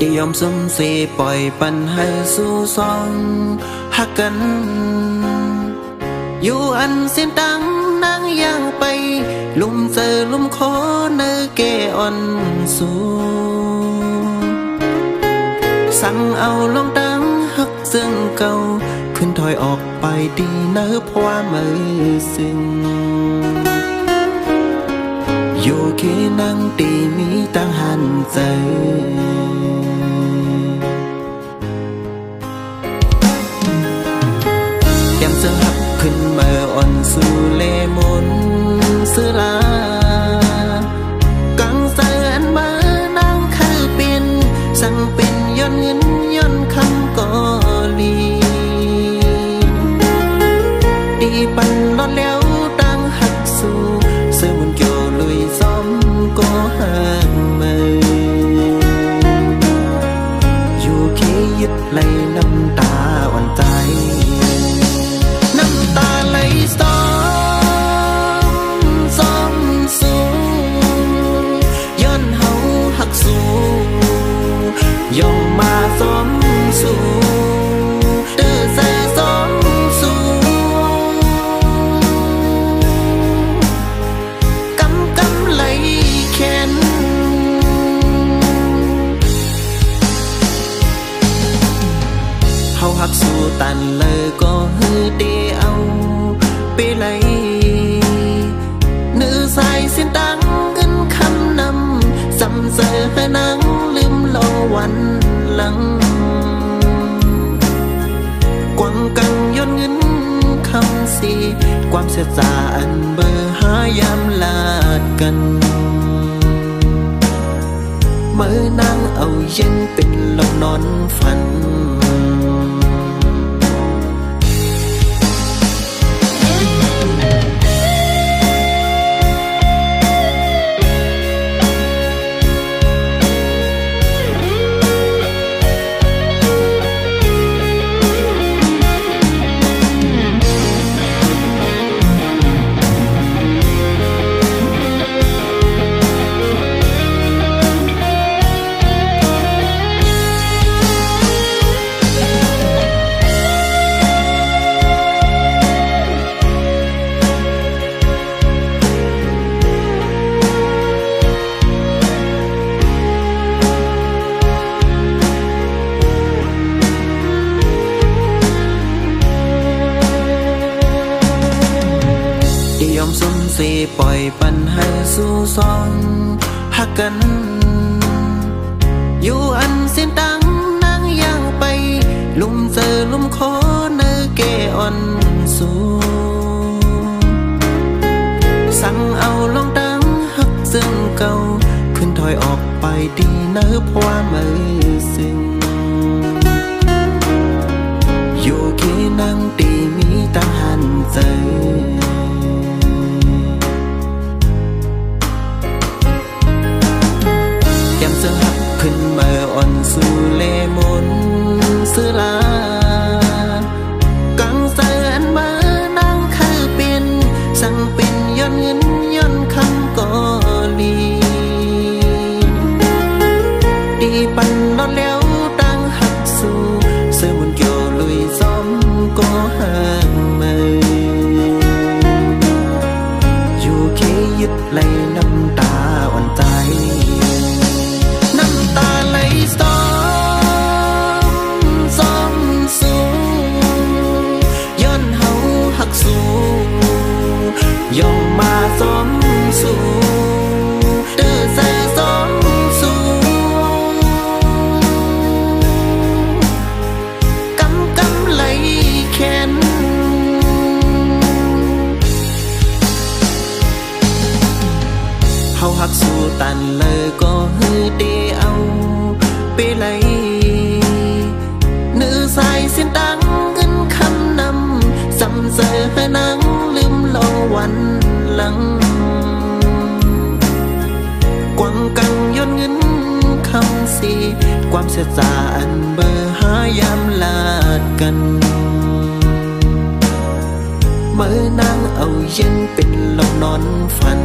ที่ยอมสมเสปล่อยปันให้สู่ซองหักกัน อยู่อันเส้นตังนางย่างไป ลุมเจอลุมคอเนอเกอ่อนสูสั่งเอาลงดังหักซึ่งเก่าขึ้นถอยออกไปดีเนอพวามือซึ่งอยู่แค่นั่งตีมีตั้งหันใจ ขึ้นมาอ่อนสูเลมนสือลากังเสนมานางคือเป็นสั่งเป็นย้อนเงินย้อนคำกอลีดีปันนอนแล้วตั้งหักสู่เสื้อมุนเกี่ยวลุยซ้อมก็ห่างมืออยู่แค่ยึดไหลน้ำตาอ่อนใจ สู้แต่เลยก็ฮือดิเอาไปเลยหนูส้นตังเงินคำนำสำเสอนังลืมโลวันหลังกวังกังย้อนเงินคำสีความเสียจาอันเบอร์หายามลาดกันเมื่อนางเอาเย็นเป็นลมนอนฝัน ยอมสมเสปล่อยปันให้สู่ซองหักกัน อยู่อันเส้นตังนางย่างไป ลุมเจอลุมคอเนอเกอ่อนสูสั่งเอาลองดังหักซึ่งเก่าขึ้นถอยออกไปดีเนอพวามือซึ่ง มนสือลากังเสืออันมานางคือเป็นสั่งเป็นย้อนเงินย้อนคำกอลีดีปันนอนแล้วตั้งหักสู่เสื้อมุนเกี่ยวลุยซ้อมก็ห่างมือยู่แค่ยึดไหล มมาซ้อมสูเด้อใส่ซ้อมสูกำกำไหลแขนเฮาหักสู้ตันเลยก็ฮือเดเอาไปเล ความเสียจาอันเบอร์หายามลาดกันเมื่อนั่งเอาเย็นเป็นลมนอนฝัน